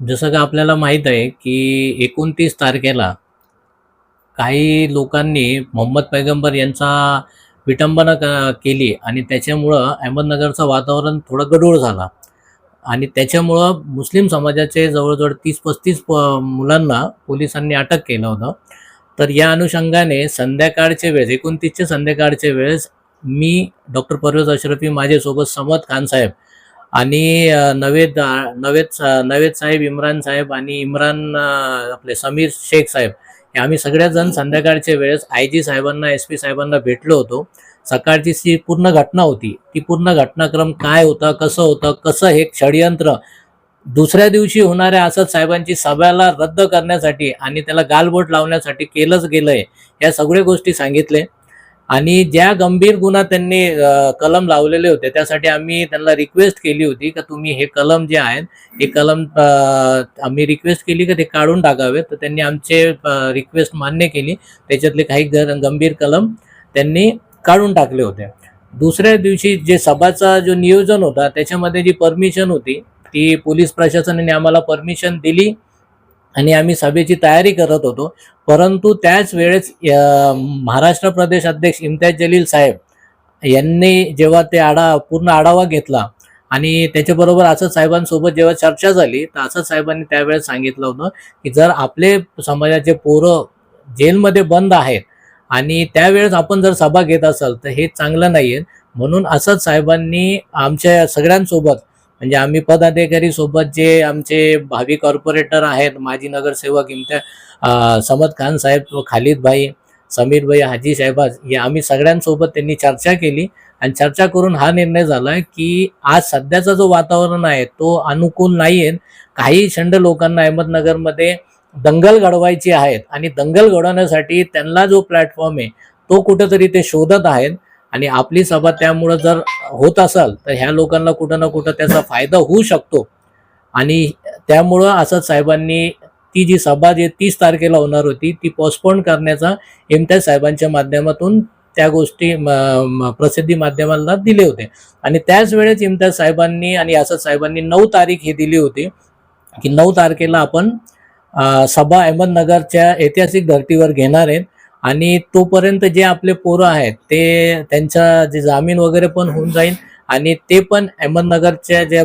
जसं का आपल्याला माहीत आहे की एकोणतीस तारखेला काही लोकांनी मोहम्मद पैगंबर यांचा विटंबना क केली आणि त्याच्यामुळं अहमदनगरचं वातावरण थोडं गडूळ झाला. आणि त्याच्यामुळं मुस्लिम समाजाचे जवळजवळ तीस पस्तीस प मुलांना पोलिसांनी अटक केलं होतं. तर या अनुषंगाने संध्याकाळच्या वेळेस एकोणतीसच्या संध्याकाळच्या वेळेस मी डॉक्टर परवेज अशरफी माझ्यासोबत समद खान साहेब आणि नवेद नवेद सा- नवेद साहेब इम्रान साहेब आणि इम्रान आपले समीर शेख साहेब हे आम्ही सगळ्याजण संध्याकाळच्या वेळेस आय जी साहेबांना एस पी साहेबांना भेटलो होतो. सकाळची जी पूर्ण घटना होती ती पूर्ण घटनाक्रम काय होता कसं होतं कसं हे षडयंत्र दुसऱ्या दिवशी होणाऱ्या असद साहेबांची सभेला रद्द करण्यासाठी आणि त्याला गालबोट लावण्यासाठी केलंच गेलंय या सगळ्या गोष्टी सांगितले. आणि ज्या गंभीर गुन्हा त्यांनी कलम लावलेले होते त्यासाठी आम्ही त्यांना रिक्वेस्ट केली होती का तुम्ही हे कलम जे आहेत हे कलम आम्ही रिक्वेस्ट केली का ते काढून टाकावे तर त्यांनी आमचे रिक्वेस्ट मान्य केली. त्याच्यातले काही ग- गंभीर कलम त्यांनी काढून टाकले होते. दुसऱ्या दिवशी जे सभाचा जो नियोजन होता त्याच्यामध्ये जी परमिशन होती ती पोलीस प्रशासनाने आम्हाला परमिशन दिली. आणि आम्ही सभेची तयारी करत होतो. परंतु त्याच वेळेस महाराष्ट्र प्रदेश अध्यक्ष इम्तियाज जलील साहेब यांनी जेव्हा ते आढा पूर्ण आढावा घेतला आणि त्याच्याबरोबर असं साहेबांसोबत जेव्हा चर्चा झाली तर असद साहेबांनी त्यावेळेस सांगितलं होतं की जर आपले समाजाचे पोरं जेलमध्ये बंद आहेत आणि त्यावेळेस आपण जर सभा घेत असाल तर हे चांगलं नाही आहे म्हणून असद साहेबांनी आमच्या सगळ्यांसोबत म्हणजे आम्ही पदाधिकारी सोबत जे आमचे भावी कॉर्पोरेटर आहेत माजी नगरसेवक इमत्या समद खान साहेब खालिद भाई समीर भाई हाजी साहेबाज या आम्ही सगळ्यांसोबत त्यांनी चर्चा केली. आणि चर्चा करून हा निर्णय झाला की आज सध्याचा जो वातावरण आहे तो अनुकूल नाही आहे काही छंड लोकांना अहमदनगरमध्ये दंगल घडवायची आहेत. आणि दंगल घडवण्यासाठी त्यांना जो प्लॅटफॉर्म आहे तो कुठंतरी ते शोधत आहेत. आणि आपली सभा त्यामुळं जर होत असाल तर ह्या लोकांना कुठं ना कुठं त्याचा फायदा होऊ शकतो. आणि त्यामुळं असद साहेबांनी ती जी सभा जी तीस तारखेला होणार होती ती पोस्टपोन करण्याचा इम्तियाज साहेबांच्या माध्यमातून त्या गोष्टी म- प्रसिद्धी माध्यमांना दिले होते. आणि त्याच वेळेस इम्तियाज साहेबांनी आणि असद साहेबांनी नऊ तारीख ही दिली होती की नऊ तारखेला आपण सभा अहमदनगरच्या ऐतिहासिक धर्तीवर घेणार आहेत. आणि तोपर्यंत जे आपले पोरं आहेत ते त्यांचा जे जामीन वगैरे पण होऊन जाईल आणि ते पण अहमदनगरच्या जे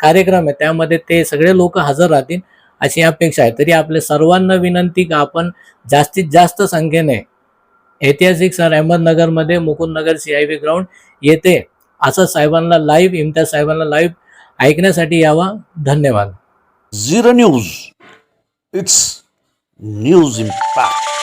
कार्यक्रम आहे त्यामध्ये ते सगळे लोक हजर राहतील अशी अपेक्षा आहे. तरी आपल्या सर्वांना विनंती का आपण जास्तीत जास्त संख्येने ऐतिहासिक सर अहमदनगरमध्ये Mukundnagar C I V ground येते असं साहेबांना लाईव्ह इम्तियाज साहेबांना लाईव्ह ऐकण्यासाठी यावा. धन्यवाद. Zero news. It's news impact.